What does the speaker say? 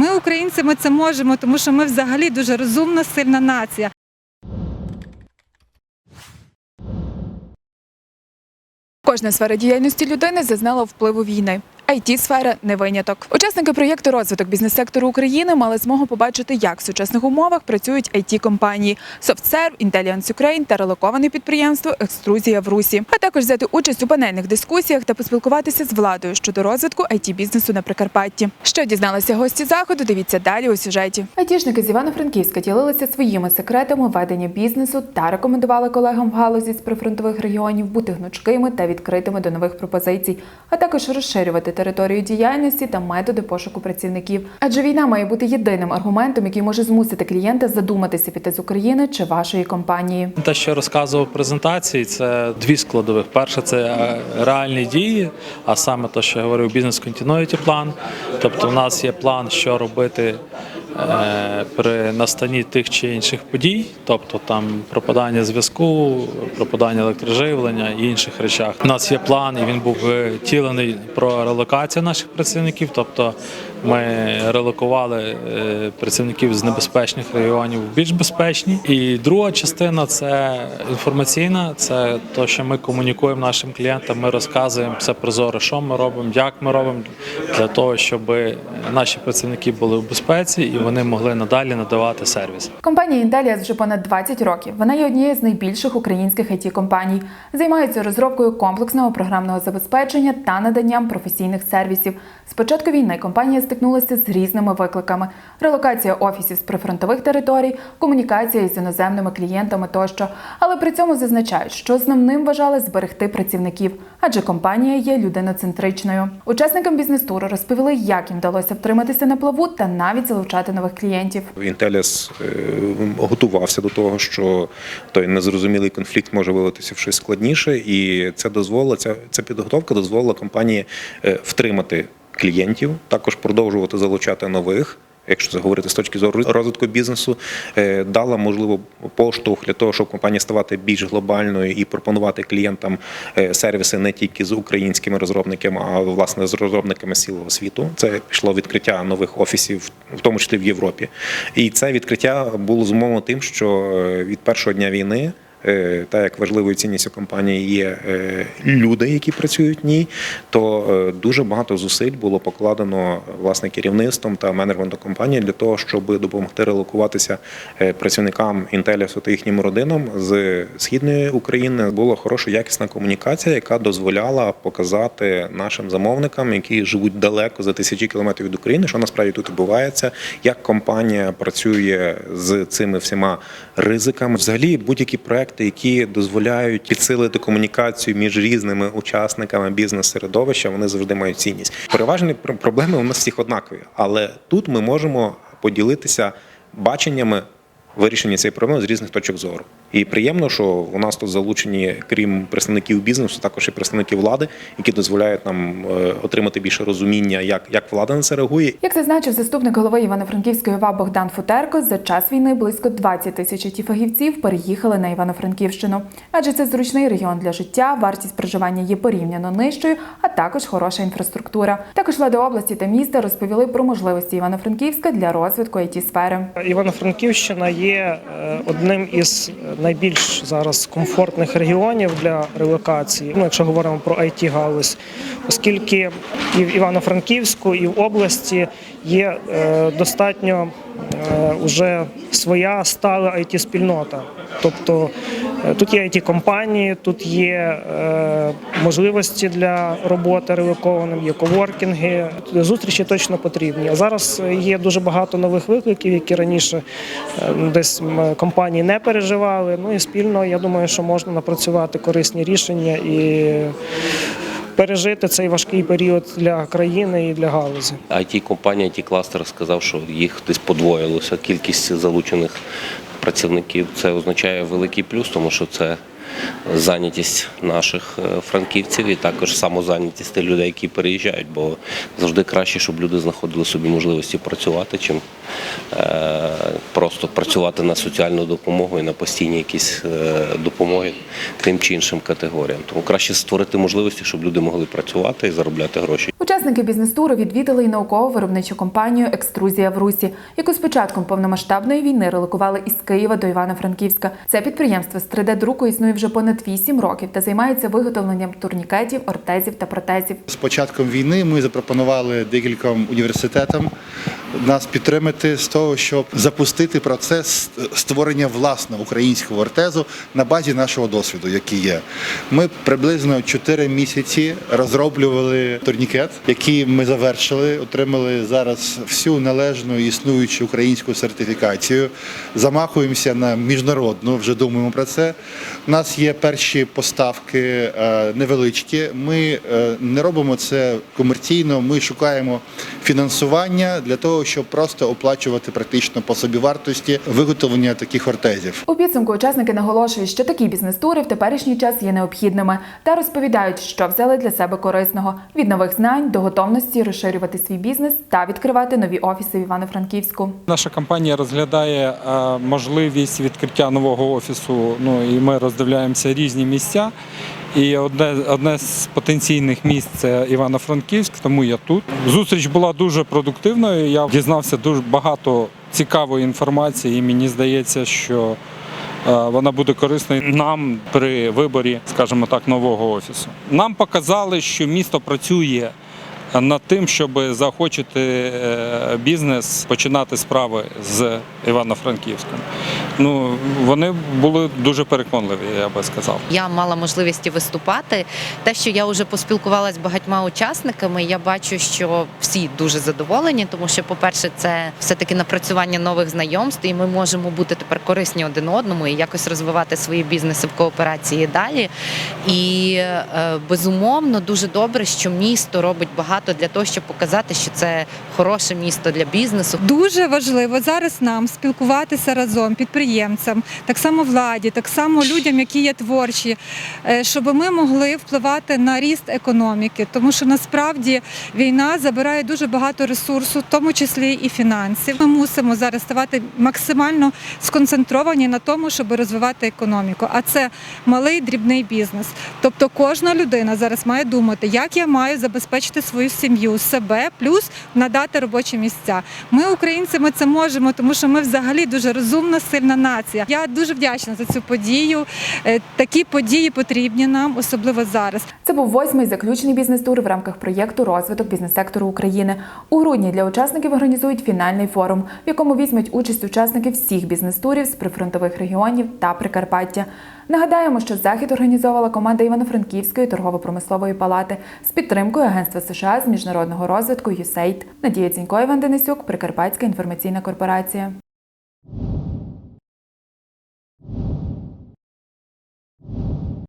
Ми, українці, ми це можемо, тому що ми взагалі дуже розумна, сильна нація. Кожна сфера діяльності людини зазнала впливу війни. It сфера не виняток. Учасники проєкту розвиток бізнес-сектору України мали змогу побачити, як в сучасних умовах працюють it компанії SoftServe, Intelligence Ukraine та релоковане підприємство Екструзія в Русі, а також взяти участь у панельних дискусіях та поспілкуватися з владою щодо розвитку it бізнесу на Прикарпатті. Що дізналися гості заходу? Дивіться далі у сюжеті. Айтішники з Івано-Франківська ділилися своїми секретами ведення бізнесу та рекомендували колегам в галузі з прифронтових регіонів бути гнучкими та відкритими до нових пропозицій, а також розширювати територію діяльності та методи пошуку працівників. Адже війна має бути єдиним аргументом, який може змусити клієнта задуматися піти з України чи вашої компанії. Те, що розказував презентації, це дві складових. Перше це е, реальні дії, а саме те, що я говорив, бізнес continuity план. Тобто, у нас є план, що робити при настанні тих чи інших подій, тобто там пропадання зв'язку, пропадання електроживлення і інших речах. У нас є план, і він був втілений про релокацію наших працівників. Тобто ми релокували е, працівників з небезпечних регіонів в більш безпечні. І друга частина це інформаційна. Це те, що ми комунікуємо нашим клієнтам. Ми розказуємо все прозоро, що ми робимо, як ми робимо, для того, щоб наші працівники були в безпеці і вони могли надалі надавати сервіс. Компанія Intellias вже понад 20 років. Вона є однією з найбільших українських it компаній Займається розробкою комплексного програмного забезпечення та наданням професійних сервісів. З початку війни компанія стикнулася з різними викликами: релокація офісів з прифронтових територій, комунікація із іноземними клієнтами тощо. Але при цьому зазначають, що основним вважали зберегти працівників, адже компанія є людиноцентричною. Учасникам бізнес-туру розповіли, як їм вдалося втриматися на плаву та навіть залучати нових клієнтів. Інтеліс е, готувався до того, що той незрозумілий конфлікт може вилитися в щось складніше, і це дозволило, ця, ця підготовка дозволила компанії е, втримати клієнтів, також продовжувати залучати нових. Якщо це говорити з точки зору розвитку бізнесу, е, дала можливо поштовх для того, щоб компанія ставати більш глобальною і пропонувати клієнтам е, сервіси не тільки з українськими розробниками, а власне з розробниками цілого світу. Це пішло відкриття нових офісів, в тому числі в Європі. І це відкриття було зумовлено тим, що е, від першого дня війни. Е, Та як важливою цінністю компанії є е, люди, які працюють в ній, то е, дуже багато зусиль було покладено власне керівництвом та менеджментом компанії для того, щоб допомогти релокуватися працівникам Інтелісу та їхнім родинам з східної України. Була хороша якісна комунікація, яка дозволяла показати нашим замовникам, які живуть далеко за тисячі кілометрів від України, що насправді тут відбувається, як компанія працює з цими всіма ризиками. Взагалі, будь-які проекти, які дозволяють підсилити комунікацію між різними учасниками бізнес-середовища, вони завжди мають цінність. Переважні пр- проблеми у нас всіх однакові, але тут ми можемо поділитися баченнями вирішення цієї проблеми з різних точок зору. І приємно, що у нас тут залучені, крім представників бізнесу, також і представники влади, які дозволяють нам е, отримати більше розуміння, як, як влада на це реагує Як зазначив заступник голови Івано-Франківської ОВА Богдан Футерко, за час війни близько 20 тисяч ті фахівців переїхали на Івано-Франківщину. Адже це зручний регіон для життя, вартість проживання є порівняно нижчою, а також хороша інфраструктура. Також влади області та міста розповіли про можливості Івано-Франківська для розвитку it сфери Івано-Франківщина є е, одним із найбільш зараз комфортних регіонів для релокації. Ну, якщо говоримо про it галузь оскільки і в Івано-Франківську, і в області є е, достатньо е, уже своя стала it спільнота Тобто е, тут є it компанії, тут є е, можливості для роботи релокованим, є коворкінги. Зустрічі точно потрібні. А зараз є дуже багато нових викликів, які раніше е, десь компанії не переживали. Ну і спільно я думаю, що можна напрацювати корисні рішення і пережити цей важкий період для країни і для галузі. it компанія it кластер сказав, що їх десь подвоїлося кількість залучених працівників. Це означає великий плюс, тому що це зайнятість наших е, франківців і також самозайнятість тих людей, які переїжджають, бо завжди краще, щоб люди знаходили собі можливості працювати, чим е, просто працювати на соціальну допомогу і на постійні якісь е, допомоги тим чи іншим категоріям. Тому краще створити можливості, щоб люди могли працювати і заробляти гроші. Учасники бізнес-туру відвідали й науково-виробничу компанію Екструзія в Русі, яку з початком повномасштабної війни релокували із Києва до Івано-Франківська. Це підприємство з 3D-друку існує вже понад 8 років та займається виготовленням турнікетів, ортезів та протезів. З початком війни ми запропонували декільком університетам нас підтримати з того, щоб запустити процес створення власного українського ортезу на базі нашого досвіду, який є. Ми приблизно 4 місяці розроблювали турнікет, який ми завершили, отримали зараз всю належну існуючу українську сертифікацію. Замахуємося на міжнародну, вже думаємо про це. У нас є перші поставки е, невеличкі. Ми е, не робимо це комерційно. Ми шукаємо фінансування для того, щоб просто оплачувати практично по собівартості виготовлення таких ортезів. У підсумку учасники наголошують, що такі бізнес-тури в теперішній час є необхідними та розповідають, що взяли для себе корисного від нових знань до готовності розширювати свій бізнес та відкривати нові офіси в Івано-Франківську. Наша компанія розглядає е, можливість відкриття нового офісу. Ну і ми роздивляємося різні місця. І одне, одне з потенційних місць це Івано-Франківськ, тому я тут. Зустріч була дуже продуктивною. Я дізнався дуже багато цікавої інформації, і мені здається, що е, вона буде корисною нам при виборі, скажімо так, нового офісу. Нам показали, що місто працює над тим, щоб заохочити е, бізнес починати справи з Івано-Франківськом. Ну вони були дуже переконливі, я би сказав. Я мала можливість виступати. Те, що я вже поспілкувалася з багатьма учасниками, я бачу, що всі дуже задоволені, тому що, по-перше, це все-таки напрацювання нових знайомств, і ми можемо бути тепер корисні один одному і якось розвивати свої бізнеси в кооперації далі. І е, безумовно дуже добре, що місто робить багато для того, щоб показати, що це хороше місто для бізнесу. Дуже важливо зараз нам спілкуватися разом, підприємцям, так само владі, так само людям, які є творчі, е, щоб ми могли впливати на ріст економіки, тому що насправді війна забирає дуже багато ресурсу, в тому числі і фінансів. Ми мусимо зараз ставати максимально сконцентровані на тому, щоб розвивати економіку. А це малий дрібний бізнес. Тобто кожна людина зараз має думати, як я маю забезпечити свою сім'ю, себе, плюс надати робочі місця. Ми, українці, ми це можемо, тому що ми взагалі дуже розумна, сильна нація. Я дуже вдячна за цю подію. Е, Такі події потрібні нам, особливо зараз. Це був восьмий заключний бізнес-тур в рамках проєкту розвиток бізнес-сектору України. У грудні для учасників організують фінальний форум, в якому візьмуть участь учасники всіх бізнес-турів з прифронтових регіонів та Прикарпаття. Нагадаємо, що захід організовувала команда Івано-Франківської торгово-промислової палати з підтримкою Агентства США з міжнародного розвитку USAID. Надія Цінько, Іван Денисюк, Прикарпатська інформаційна корпорація.